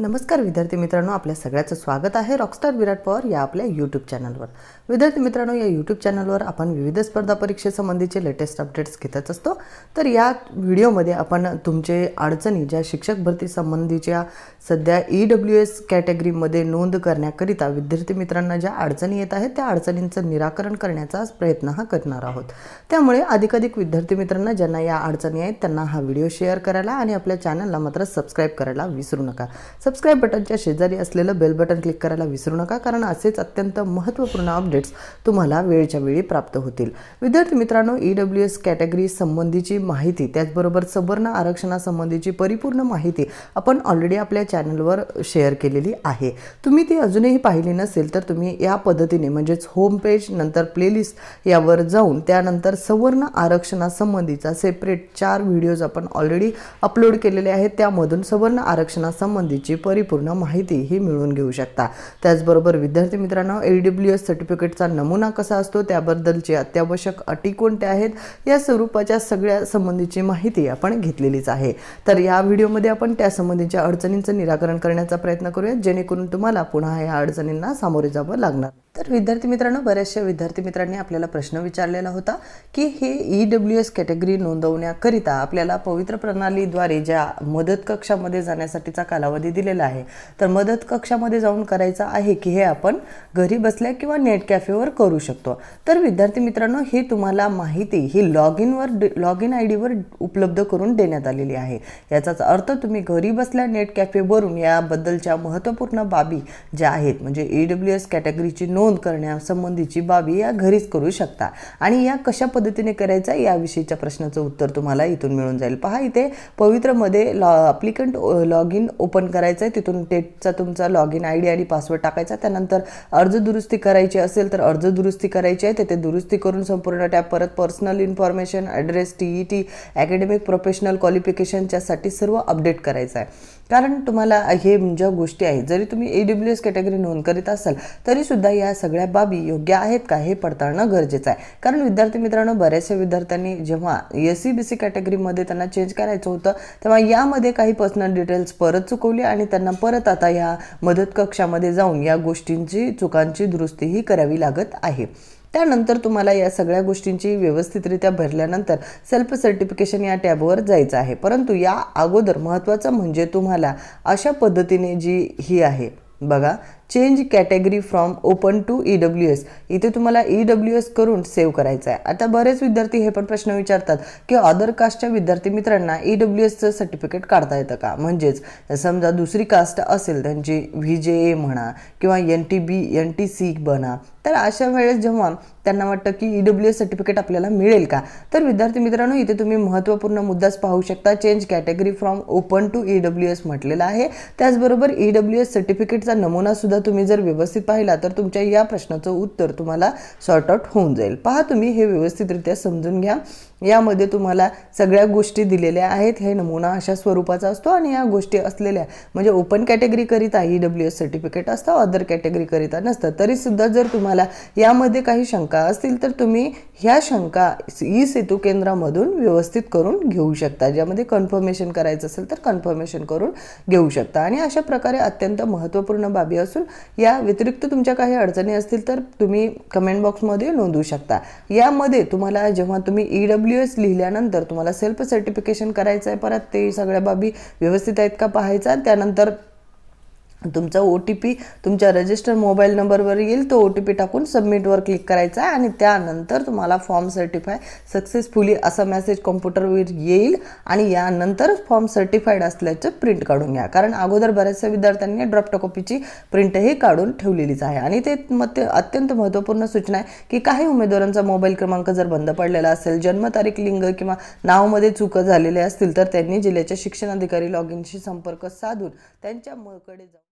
नमस्कार विद्यार्थी मित्रांनो आपल्या सगळ्याचं स्वागत आहे रॉकस्टार विराट पवार या आपल्या यूट्यूब चॅनलवर विद्यार्थी मित्रांनो या यूट्यूब चॅनलवर आपण विविध स्पर्धा परीक्षेसंबंधीचे लेटेस्ट अपडेट्स घेतच असतो. तर या व्हिडिओमध्ये आपण तुमचे अडचणी ज्या शिक्षक भरती संबंधीच्या सध्या ई डब्ल्यू एस कॅटेगरीमध्ये नोंद करण्याकरिता विद्यार्थी मित्रांना ज्या अडचणी येत आहेत त्या अडचणींचं निराकरण करण्याचा प्रयत्न हा करणार आहोत. त्यामुळे अधिकाधिक विद्यार्थी मित्रांना ज्यांना या अडचणी आहेत त्यांना हा व्हिडिओ शेअर करायला आणि आपल्या चॅनलला मात्र सबस्क्राईब करायला विसरू नका. सबस्क्राईब बटनच्या शेजारी असलेलं बेल बटन क्लिक करायला विसरू नका कारण असेच अत्यंत महत्त्वपूर्ण अपडेट्स तुम्हाला वेळच्या वेळी प्राप्त होतील. विद्यार्थी मित्रांनो ई डब्ल्यू एस कॅटेगरी संबंधीची माहिती त्याचबरोबर सवर्ण आरक्षणासंबंधीची परिपूर्ण माहिती आपण ऑलरेडी आपल्या चॅनलवर शेअर केलेली आहे. तुम्ही ती अजूनही पाहिली नसेल तर तुम्ही या पद्धतीने म्हणजेच होम पेज नंतर प्लेलिस्ट यावर जाऊन त्यानंतर सवर्ण आरक्षणासंबंधीचा सेपरेट चार व्हिडिओज आपण ऑलरेडी अपलोड केलेले आहेत. त्यामधून सवर्ण आरक्षणासंबंधीची परिपूर्ण माहिती ही मिळवून घेऊ शकता. त्याचबरोबर विद्यार्थी मित्रांनो ए डब्ल्यू एस सर्टिफिकेटचा नमुना कसा असतो त्याबद्दलचे अत्यावश्यक अटी कोणत्या आहेत या स्वरूपाच्या सगळ्या संबंधीची माहिती आपण घेतलेलीच आहे. तर या व्हिडिओमध्ये आपण त्या संबंधीच्या अडचणींचं निराकरण करण्याचा प्रयत्न करूया जेणेकरून तुम्हाला पुन्हा या अडचणींना सामोरे जावं लागणार. तर विद्यार्थी मित्रांनो बऱ्याचशा विद्यार्थी मित्रांनी आपल्याला प्रश्न विचारलेला होता की हे ई डब्ल्यू एस कॅटेगरी नोंदवण्याकरिता आपल्याला पवित्र प्रणालीद्वारे ज्या मदत कक्षामध्ये जाण्यासाठीचा कालावधी दिलेला आहे तर मदत कक्षामध्ये जाऊन करायचं आहे की हे आपण घरी बसल्या किंवा नेट कॅफेवर करू शकतो. तर विद्यार्थी मित्रांनो ही तुम्हाला माहिती ही लॉग इनवर लॉग इन आय डीवर उपलब्ध करून देण्यात आलेली आहे. याचाच अर्थ तुम्ही घरी बसल्या नेट कॅफेवरून याबद्दलच्या महत्त्वपूर्ण बाबी ज्या आहेत म्हणजे ई डब्ल्यू एस कॅटेगरीची नोंद करण्यासंबंधीची बाबी या घरीच करू शकता. आणि या कशा पद्धतीने करायचा याविषयीच्या प्रश्नाचं उत्तर तुम्हाला इथून मिळून जाईल. पहा इथे पवित्रमध्ये law applicant log in open करायचं आहे तिथून टेटचा तुमचा लॉग इन आय डी आणि पासवर्ड टाकायचा. त्यानंतर अर्ज दुरुस्ती करायची असेल तर अर्ज दुरुस्ती करायची आहे. तिथे दुरुस्ती करून संपूर्ण टॅब परत personal information address T E T academic professional क्वालिफिकेशनच्यासाठी सर्व अपडेट करायचं आहे कारण तुम्हाला हे ज्या गोष्टी आहेत जरी तुम्ही ए डब्ल्यू एस कॅटेगरी नोंद करीत असाल तरीसुद्धा या सगळ्या बाबी योग्य आहेत का हे पडताळणं गरजेचं आहे. कारण विद्यार्थी मित्रांनो बऱ्याचशा विद्यार्थ्यांनी जेव्हा एस सी बी सी कॅटेगरीमध्ये त्यांना चेंज करायचं होतं तेव्हा यामध्ये काही पर्सनल डिटेल्स परत चुकवली आणि त्यांना परत आता या मदत कक्षामध्ये जाऊन या गोष्टींची चुकांची दुरुस्तीही करावी लागत आहे. त्यानंतर तुम्हाला या सगळ्या गोष्टींची व्यवस्थितरित्या भरल्यानंतर सेल्फ सर्टिफिकेशन या टॅबवर जायचं आहे. परंतु या अगोदर महत्त्वाचं म्हणजे तुम्हाला अशा पद्धतीने जी ही आहे बघा change category from open to E W S इथे तुम्हाला ई डब्ल्यू एस करून सेव्ह करायचं आहे आता बरेच विद्यार्थी हे पण प्रश्न विचारतात की अदर कास्टच्या विद्यार्थी मित्रांना ई डब्ल्यू एसचं सर्टिफिकेट काढता येतं का? म्हणजेच समजा दुसरी कास्ट असेल त्यांची व्ही जे ए म्हणा किंवा N T B N T C म्हणा तर अशा वेळेस जेव्हा त्यांना वाटतं की ई डब्ल्यू एस सर्टिफिकेट आपल्याला मिळेल का? तर विद्यार्थी मित्रांनो इथे तुम्ही महत्त्वपूर्ण मुद्दाच पाहू शकता. Change category from open to E W S म्हटलेला आहे. त्याचबरोबर ई डब्ल्यू एस सर्टिफिकेटचा नमुना सुद्धा तुम्ही जर व्यवस्थित पाहिला तर तुमच्या या प्रश्नाचं उत्तर तुम्हाला सॉर्ट आउट होऊन जाईल. पहा तुम्ही हे व्यवस्थितरित्या समजून घ्या. यामध्ये तुम्हाला सगळ्या गोष्टी दिलेल्या आहेत. हे नमुना अशा स्वरूपाचा असतो आणि या गोष्टी असलेल्या म्हणजे ओपन कॅटेगरीकरिता ई डब्ल्यू एस सर्टिफिकेट असतं अदर कॅटेगरीकरिता नसतं. तरीसुद्धा जर तुम्हाला यामध्ये काही शंका असतील तर तुम्ही ह्या शंका ई सेतू केंद्रामधून व्यवस्थित करून घेऊ शकता. ज्यामध्ये कन्फर्मेशन करायचं असेल तर कन्फर्मेशन करून घेऊ शकता. आणि अशा प्रकारे अत्यंत महत्त्वपूर्ण बाबी असून या व्यतिरिक्त तुमच्या काही अडचणी असतील तर तुम्ही कमेंट बॉक्समध्ये नोंदवू शकता. यामध्ये तुम्हाला जेव्हा तुम्ही ई डब्ल्यू एस लिहिल्यानंतर तुम्हाला सेल्फ सर्टिफिकेशन करायचं आहे परत ते सगळ्या बाबी व्यवस्थित आहेत का पाहायचा त्यानंतर तुमचा ओ टी पी तुमच्या रजिस्टर मोबाईल नंबरवर येईल. तो ओ टी पी टाकून सबमिटवर क्लिक करायचा आहे आणि त्यानंतर तुम्हाला फॉर्म सर्टिफाय सक्सेसफुली असा मेसेज कॉम्प्युटरवर येईल आणि यानंतर फॉर्म सर्टिफाईड असल्याचं प्रिंट काढून घ्या. कारण अगोदर बऱ्याचशा विद्यार्थ्यांनी ड्रॉफ्ट कॉपीची प्रिंटही काढून ठेवलेलीच आहे. आणि ते मग ते अत्यंत महत्त्वपूर्ण सूचना आहे की काही उमेदवारांचा मोबाईल क्रमांक जर बंद पडलेला असेल जन्मतारीख लिंग किंवा नावमध्ये चुकं झालेले असतील तर त्यांनी जिल्ह्याच्या शिक्षणाधिकारी लॉग इनशी संपर्क साधून त्यांच्या मकडे जाऊन